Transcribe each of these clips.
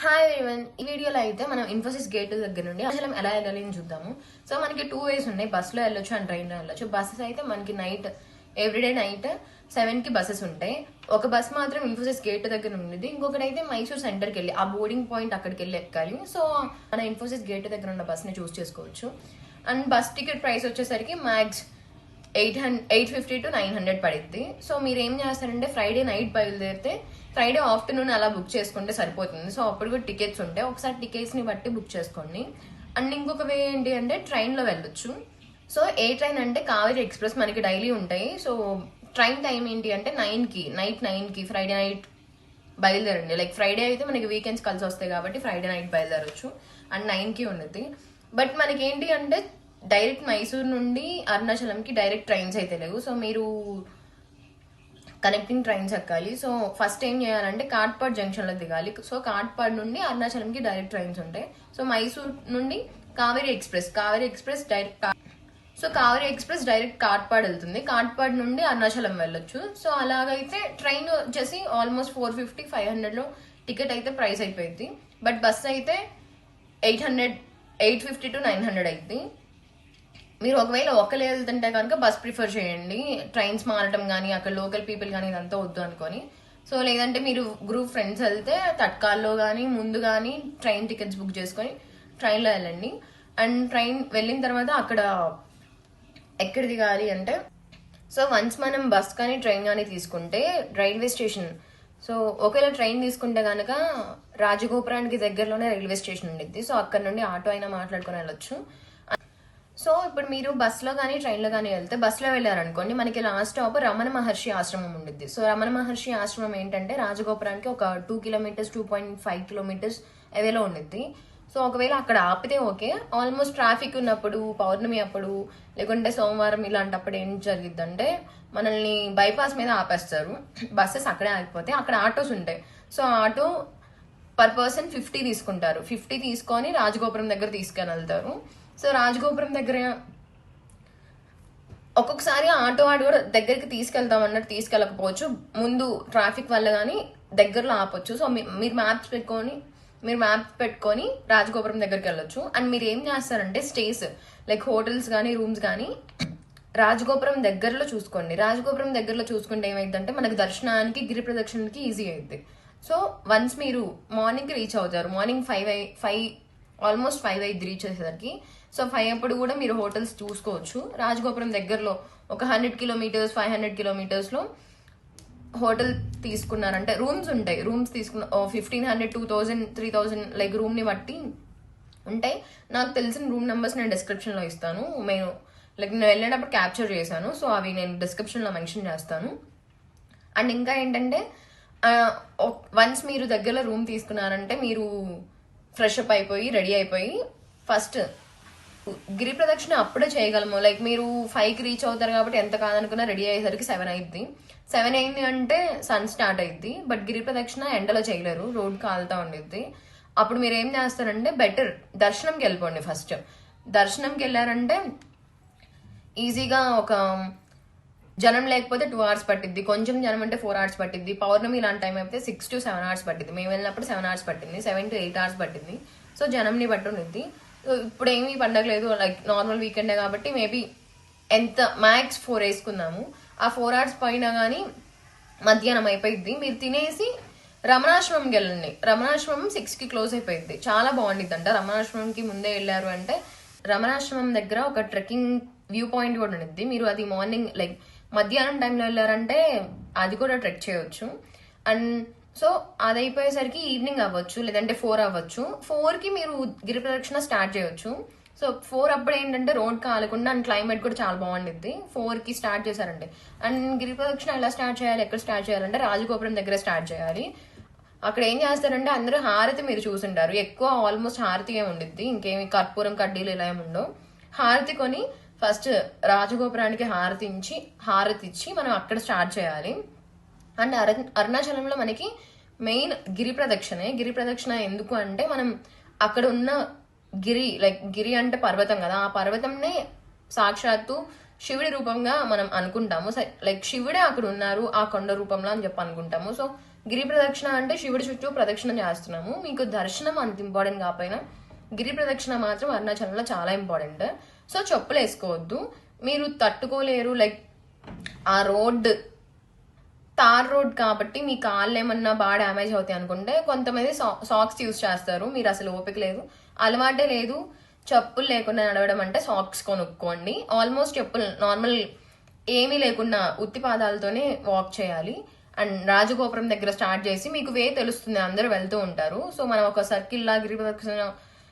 Hi everyone ఈ వీడియోలో అయితే మనం ఇన్ఫోసిస్ గేట్ దగ్గర నుండి అసలు ఎలా వెళ్ళాలి అని చూద్దాము. సో మనకి టూ వేస్ ఉన్నాయి. బస్సులో వెళ్ళొచ్చు అండ్ ట్రైన్లో వెళ్ళొచ్చు. బస్సెస్ అయితే మనకి నైట్ ఎవ్రీడే నైట్ సెవెన్కి బస్సెస్ ఉంటాయి. ఒక బస్ మాత్రం ఇన్ఫోసిస్ గేట్ దగ్గర ఉండేది ఇంకొకటి అయితే మైసూర్ సెంటర్కి వెళ్ళి ఆ బోర్డింగ్ పాయింట్ అక్కడికి వెళ్ళి ఎక్కాలి. సో మన ఇన్ఫోసిస్ గేట్ దగ్గర ఉన్న బస్ని చూస్ చేసుకోవచ్చు. అండ్ బస్ టికెట్ ప్రైస్ వచ్చేసరికి max eight hundred eight fifty to nine hundred పడుద్ది. సో మీరు ఏం చేస్తారంటే ఫ్రైడే నైట్ బయలుదేరితే ఫ్రైడే ఆఫ్టర్నూన్ అలా బుక్ చేసుకుంటే సరిపోతుంది. సో అప్పుడు కూడా టికెట్స్ ఉంటాయి ఒకసారి టికెట్స్ని బట్టి బుక్ చేసుకోండి. అండ్ ఇంకొక వే ఏంటి అంటే ట్రైన్లో వెళ్ళొచ్చు. సో ఏ ట్రైన్ అంటే కావేరీ ఎక్స్ప్రెస్ మనకి డైలీ ఉంటాయి. సో ట్రైన్ టైం ఏంటి అంటే నైన్కి నైట్ నైన్కి ఫ్రైడే నైట్ బయలుదేరండి. లైక్ ఫ్రైడే అయితే మనకి వీకెండ్స్ కలిసి వస్తాయి కాబట్టి ఫ్రైడే నైట్ బయలుదేరొచ్చు. అండ్ నైన్కి ఉన్నది. బట్ మనకి ఏంటి అంటే డైరెక్ట్ మైసూర్ నుండి అరుణాచలంకి డైరెక్ట్ ట్రైన్స్ అయితే లేవు. సో మీరు కనెక్టింగ్ ట్రైన్స్ ఎక్కాలి. సో ఫస్ట్ ఏం చేయాలంటే కాట్పాడ్ జంక్షన్లో దిగాలి. సో కాట్పాడ్ నుండి అరుణాచలంకి డైరెక్ట్ ట్రైన్స్ ఉంటాయి. సో మైసూర్ నుండి Kaveri express Kaveri express direct so Kaveri express direct Katpadi వెళ్తుంది. కాట్పాడ్ నుండి అరుణాచలం వెళ్ళొచ్చు. సో అలాగైతే ట్రైన్ వచ్చేసి ఆల్మోస్ట్ ఫోర్ ఫిఫ్టీ ఫైవ్ హండ్రెడ్లో టికెట్ అయితే ప్రైస్ అయిపోయింది బట్ బస్ అయితే eight hundred eight fifty to nine hundred అయింది మీరు ఒకవేళ ఒక్కలే వెళ్తుంటే కనుక బస్ ప్రిఫర్ చేయండి. ట్రైన్స్ మారటం కానీ అక్కడ లోకల్ పీపుల్ కానీ ఇదంతా వద్దు అనుకొని. సో లేదంటే మీరు గ్రూప్ ఫ్రెండ్స్ వెళ్తే తట్కాల్లో కానీ ముందు కానీ ట్రైన్ టికెట్స్ బుక్ చేసుకొని ట్రైన్లో వెళ్ళండి. అండ్ ట్రైన్ వెళ్ళిన తర్వాత అక్కడ ఎక్కడ దిగాలి అంటే సో వన్స్ మనం బస్ కానీ ట్రైన్ కానీ తీసుకుంటే రైల్వే స్టేషన్. సో ఒకవేళ ట్రైన్ తీసుకుంటే కనుక రాజగోపురానికి దగ్గరలోనే రైల్వే స్టేషన్ ఉండిద్ది. సో అక్కడ నుండి ఆటో అయినా మాట్లాడుకొని వెళ్ళొచ్చు. సో ఇప్పుడు మీరు బస్సులో కానీ ట్రైన్లో కానీ వెళ్తే బస్సులో వెళ్ళారనుకోండి మనకి లాస్ట్ స్టాప్ రమణ మహర్షి ఆశ్రమం ఉండిద్ది. సో రమణ మహర్షి ఆశ్రమం ఏంటంటే రాజగోపురానికి ఒక two kilometres two point five kilometres అవేలో ఉండిద్ది. సో ఒకవేళ అక్కడ ఆపితే ఓకే. ఆల్మోస్ట్ ట్రాఫిక్ ఉన్నప్పుడు పౌర్ణమి అప్పుడు లేకుంటే సోమవారం ఇలాంటప్పుడు ఏం జరిగిద్దంటే మనల్ని బైపాస్ మీద ఆపేస్తారు. బస్సెస్ అక్కడే ఆగిపోతే అక్కడ ఆటోస్ ఉంటాయి. So auto per person fifty తీసుకుంటారు. ఫిఫ్టీ తీసుకొని రాజగోపురం దగ్గర తీసుకొని వెళ్తారు సో రాజగోపురం దగ్గర ఒక్కొక్కసారి ఆటో వాడు కూడా దగ్గరికి తీసుకెళ్తాం అన్నట్టు తీసుకెళ్ళకపోవచ్చు. ముందు ట్రాఫిక్ వల్ల కానీ దగ్గరలో ఆపొచ్చు. సో మీ- మీరు మ్యాప్స్ పెట్టుకొని మీరు మ్యాప్ పెట్టుకొని రాజగోపురం దగ్గరికి వెళ్ళొచ్చు. అండ్ మీరు ఏం చేస్తారంటే స్టేస్ లైక్ హోటల్స్ కానీ రూమ్స్ కానీ రాజగోపురం దగ్గరలో చూసుకోండి. రాజగోపురం దగ్గరలో చూసుకుంటే ఏమైందంటే మనకు దర్శనానికి గిరి ప్రదక్షిణకి ఈజీ అవుతుంది సో వన్స్ మీరు మార్నింగ్ రీచ్ అవుతారు. Morning five five almost five అయింది రీచ్ అయ్యేసరికి. సో ఫైవ్ అప్పుడు కూడా మీరు హోటల్స్ చూసుకోవచ్చు. రాజగోపురం దగ్గరలో ఒక హండ్రెడ్ కిలోమీటర్స్ ఫైవ్ హండ్రెడ్ కిలోమీటర్స్లో హోటల్ తీసుకున్నారంటే రూమ్స్ ఉంటాయి. రూమ్స్ తీసుకున్న fifteen hundred two thousand three thousand like రూమ్ని బట్టి ఉంటాయి. నాకు తెలిసిన రూమ్ నెంబర్స్ నేను డిస్క్రిప్షన్లో ఇస్తాను. నేను లైక్ నేను వెళ్ళేటప్పుడు క్యాప్చర్ చేశాను. సో అవి నేను డిస్క్రిప్షన్లో మెన్షన్ చేస్తాను. అండ్ ఇంకా ఏంటంటే వన్స్ మీరు దగ్గరలో రూమ్ తీసుకున్నారంటే మీరు ఫ్రెష్ అప్ అయిపోయి రెడీ అయిపోయి ఫస్ట్ గిరి ప్రదక్షిణ అప్పుడే చేయగలము. లైక్ మీరు ఫైవ్కి రీచ్ అవుతారు కాబట్టి ఎంత కాదనుకున్నా రెడీ అయ్యేసరికి సెవెన్ అయింది సెవెన్ అయింది అంటే సన్ స్టార్ట్ అయింది బట్ గిరి ప్రదక్షిణ ఎండలో చేయలేరు. రోడ్ కాలుతా ఉండిద్ది. అప్పుడు మీరు ఏం చేస్తారంటే బెటర్ దర్శనంకి వెళ్ళిపోండి ఫస్ట్ దర్శనంకి వెళ్ళారంటే ఈజీగా ఒక జనం లేకపోతే టూ అవర్స్ పట్టిద్ది. కొంచెం జనం అంటే ఫోర్ అవర్స్ పట్టిద్ది. పౌర్ణమి ఇలాంటి టైం అయితే సిక్స్ టు సెవెన్ అవర్స్ పట్టింది మేము వెళ్ళినప్పుడు సెవెన్ అవర్స్ పట్టింది సెవెన్ టు ఎయిట్ అవర్స్ పట్టింది సో జనంని బట్టి ఉండిద్ది సో ఇప్పుడు ఏమీ పండగ లేదు. లైక్ నార్మల్ వీకెండే కాబట్టి మేబీ ఎంత మ్యాక్స్ ఫోర్ వేసుకుందాము. ఆ ఫోర్ అవర్స్ పైన కానీ మధ్యాహ్నం అయిపోయింది మీరు తినేసి రమణాశ్రమంకి వెళ్ళండి. రమణాశ్రమం సిక్స్కి క్లోజ్ అయిపోయింది చాలా బాగుండిద్ది అంట రమణాశ్రమంకి ముందే వెళ్ళారు అంటే రమణాశ్రమం దగ్గర ఒక ట్రెక్కింగ్ వ్యూ పాయింట్ కూడా ఉండిద్ది. మీరు అది మార్నింగ్ లైక్ మధ్యాహ్నం టైంలో వెళ్ళారంటే అది కూడా ట్రెక్ చేయొచ్చు. అండ్ సో అది అయిపోయేసరికి ఈవినింగ్ అవ్వచ్చు లేదంటే ఫోర్ అవ్వచ్చు. ఫోర్కి మీరు గిరి ప్రదక్షిణ స్టార్ట్ చేయొచ్చు. సో ఫోర్ అప్పుడు ఏంటంటే రోడ్ కాలకుండా అండ్ క్లైమేట్ కూడా చాలా బాగుండిద్ది. ఫోర్కి స్టార్ట్ చేశారంటే. అండ్ గిరి ప్రదక్షిణ ఎలా స్టార్ట్ చేయాలి ఎక్కడ స్టార్ట్ చేయాలంటే రాజగోపురం దగ్గర స్టార్ట్ చేయాలి. అక్కడ ఏం చేస్తారంటే అందరూ హారతి మీరు చూసుంటారు. ఎక్కువ ఆల్మోస్ట్ హారతి ఉండిద్ది. ఇంకేమి కర్పూరం కడ్డీలు ఇలా ఏమి ఉండవు. హారతి కొని ఫస్ట్ రాజగోపురానికి హారతి ఇచ్చి హారతి ఇచ్చి మనం అక్కడ స్టార్ట్ చేయాలి. అండ్ అరు అరుణాచలంలో మనకి మెయిన్ గిరి ప్రదక్షిణే. గిరి ప్రదక్షిణ ఎందుకు అంటే మనం అక్కడ ఉన్న గిరి లైక్ గిరి అంటే పర్వతం కదా. ఆ పర్వతంనే సాక్షాత్తు శివుడి రూపంగా మనం అనుకుంటాము. లైక్ శివుడే అక్కడ ఉన్నారు ఆ కొండ రూపంలో అని చెప్పి అనుకుంటాము. సో గిరి ప్రదక్షిణ అంటే శివుడి చుట్టూ ప్రదక్షిణ చేస్తున్నాము. మీకు దర్శనం అంత ఇంపార్టెంట్ కాకపోయినా గిరి ప్రదక్షిణ మాత్రం అరుణాచలంలో చాలా ఇంపార్టెంట్ సో చెప్పులు వేసుకోవద్దు మీరు తట్టుకోలేరు లైక్ ఆ రోడ్ తార్ రోడ్ కాబట్టి మీ కాళ్ళు ఏమన్నా బాగా డ్యామేజ్ అవుతాయి అనుకుంటే కొంతమంది సాక్స్ యూస్ చేస్తారు. మీరు అసలు ఓపిక లేదు. అలవాటే లేదు. చెప్పులు లేకుండా నడవడం అంటే సాక్స్ కొనుక్కోండి. ఆల్మోస్ట్ చెప్పులు నార్మల్ ఏమీ లేకుండా ఉత్తి పాదాలతోనే వాక్ చేయాలి. అండ్ రాజగోపురం దగ్గర స్టార్ట్ చేసి మీకు వే తెలుస్తుంది. అందరూ వెళ్తూ ఉంటారు. సో మనం ఒక సర్కిల్ లా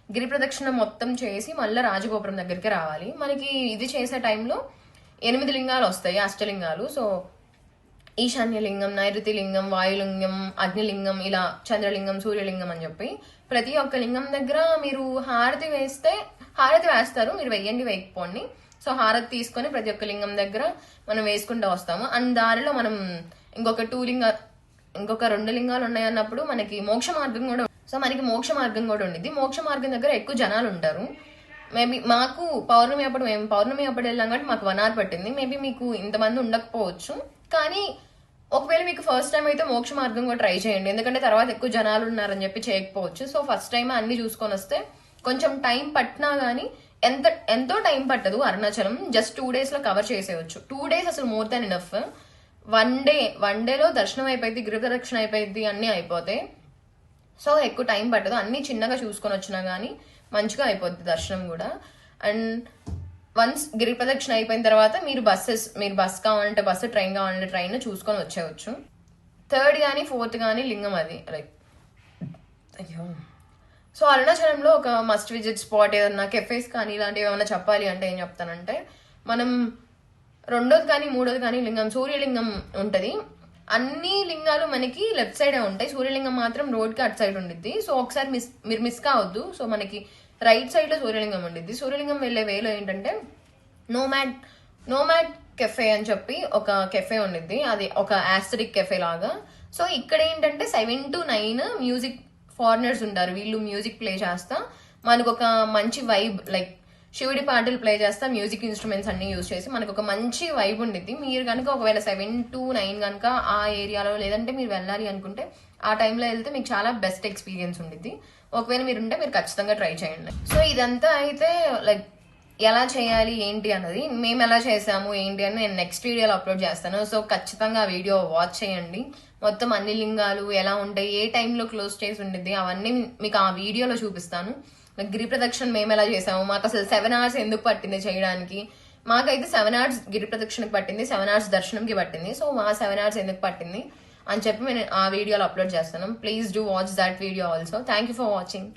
గిరి ప్రదక్షిణ మొత్తం చేసి మళ్ళీ రాజగోపురం దగ్గరికి రావాలి. మనకి ఇది చేసే టైంలో ఎనిమిది లింగాలు వస్తాయి అష్టలింగాలు. సో ఈశాన్యలింగం నైరుతి లింగం వాయులింగం అగ్నిలింగం ఇలా చంద్రలింగం సూర్యలింగం అని చెప్పి ప్రతి ఒక్క లింగం దగ్గర మీరు హారతి వేస్తే హారతి వేస్తారు మీరు వెయ్యండి వేయకపోండి సో హారతి తీసుకొని ప్రతి ఒక్క లింగం దగ్గర మనం వేసుకుంటూ వస్తాము. అండ్ దారిలో మనం ఇంకొక టూ లింగ ఇంకొక రెండు లింగాలు ఉన్నాయి అన్నప్పుడు మనకి మోక్ష మార్గం కూడా సో మనకి మోక్ష మార్గం కూడా ఉండిద్ది. మోక్ష మార్గం దగ్గర ఎక్కువ జనాలు ఉంటారు మేబీ మాకు పౌర్ణమి అప్పుడు మేము పౌర్ణమి అప్పుడు వెళ్ళాం కాబట్టి మాకు వన్ అవర్ పట్టింది. మేబీ మీకు ఇంతమంది ఉండకపోవచ్చు. కానీ ఒకవేళ మీకు ఫస్ట్ టైం అయితే మోక్ష మార్గం కూడా ట్రై చేయండి. ఎందుకంటే తర్వాత ఎక్కువ జనాలు ఉన్నారని చెప్పి చేయకపోవచ్చు. సో ఫస్ట్ టైం అన్ని చూసుకొని వస్తే కొంచెం టైం పట్టినా కానీ ఎంత ఎంతో టైం పట్టదు అరుణాచలం. జస్ట్ టూ డేస్లో కవర్ చేసేయచ్చు. టూ డేస్ అసలు more than enough one day one డేలో దర్శనం అయిపోయింది గృహ దక్షిణ అయిపోయింది అన్నీ అయిపోతాయి. సో ఎక్కువ టైం పట్టదు. అన్ని చిన్నగా చూసుకొని వచ్చినా కానీ మంచిగా అయిపోద్ది దర్శనం కూడా. అండ్ వన్స్ గిరి ప్రదక్షిణ అయిపోయిన తర్వాత మీరు బస్సెస్ మీరు బస్ కావాలంటే బస్సు ట్రైన్ కావాలంటే ట్రైన్ చూసుకొని వచ్చేయచ్చు. థర్డ్ కానీ ఫోర్త్ కానీ లింగం అది లైక్ అయ్యో. సో అరుణాచలంలో ఒక మస్ట్ విజిట్ స్పాట్ ఏదన్నా కెఫేస్ కానీ ఇలాంటివి ఏమైనా చెప్పాలి అంటే ఏం చెప్తానంటే మనం రెండోది కానీ మూడోది కానీ లింగం సూర్యలింగం ఉంటుంది. అన్ని లింగాలు మనకి లెఫ్ట్ సైడే ఉంటాయి. సూర్యలింగం మాత్రం రోడ్కి అటు సైడ్ ఉండిద్ది. సో ఒకసారి మిస్ మీరు మిస్ కావద్దు. సో మనకి రైట్ సైడ్లో సూర్యలింగం ఉండిద్ది. సూర్యలింగం వెళ్ళే వేలో ఏంటంటే నోమాడ్ నోమాడ్ కెఫే అని చెప్పి ఒక కెఫే ఉండిద్ది. అది ఒక ఆస్థరిక్ కెఫే లాగా. సో ఇక్కడ ఏంటంటే seven to nine music foreigners ఉంటారు. వీళ్ళు మ్యూజిక్ ప్లే చేస్తా. మనకు ఒక మంచి వైబ్ లైక్ శివుడి పాటలు ప్లే చేస్తా మ్యూజిక్ ఇన్స్ట్రుమెంట్స్ అన్ని యూజ్ చేసి మనకు ఒక మంచి వైబ్ ఉండిద్ది. మీరు కనుక ఒకవేళ సెవెన్ టు నైన్ కనుక ఆ ఏరియాలో లేదంటే మీరు వెళ్ళాలి అనుకుంటే ఆ టైంలో వెళ్తే మీకు చాలా బెస్ట్ ఎక్స్పీరియన్స్ ఉండిద్ది. ఒకవేళ మీరు ఉంటే మీరు ఖచ్చితంగా ట్రై చేయండి. సో ఇదంతా అయితే లైక్ ఎలా చేయాలి ఏంటి అన్నది మేము ఎలా చేసాము ఏంటి అని నేను నెక్స్ట్ వీడియోలో అప్లోడ్ చేస్తాను. సో ఖచ్చితంగా ఆ వీడియో వాచ్ చేయండి. మొత్తం అన్ని లింగాలు ఎలా ఉంటాయి ఏ టైంలో క్లోజ్ చేసి ఉండిద్ది అవన్నీ మీకు ఆ వీడియోలో చూపిస్తాను. గిరి ప్రదక్షిణ మేము ఎలా చేసాము మాకు అసలు సెవెన్ అవర్స్ ఎందుకు పట్టింది చేయడానికి? మాకైతే సెవెన్ అవర్స్ గిరి ప్రదక్షిణకి పట్టింది సెవెన్ అవర్స్ దర్శనంకి పట్టింది. సో మా సెవెన్ అవర్స్ ఎందుకు పట్టింది? అని చెప్పి నేను ఆ వీడియోలో అప్లోడ్ చేస్తున్నాం. Please do watch that video also thank you for watching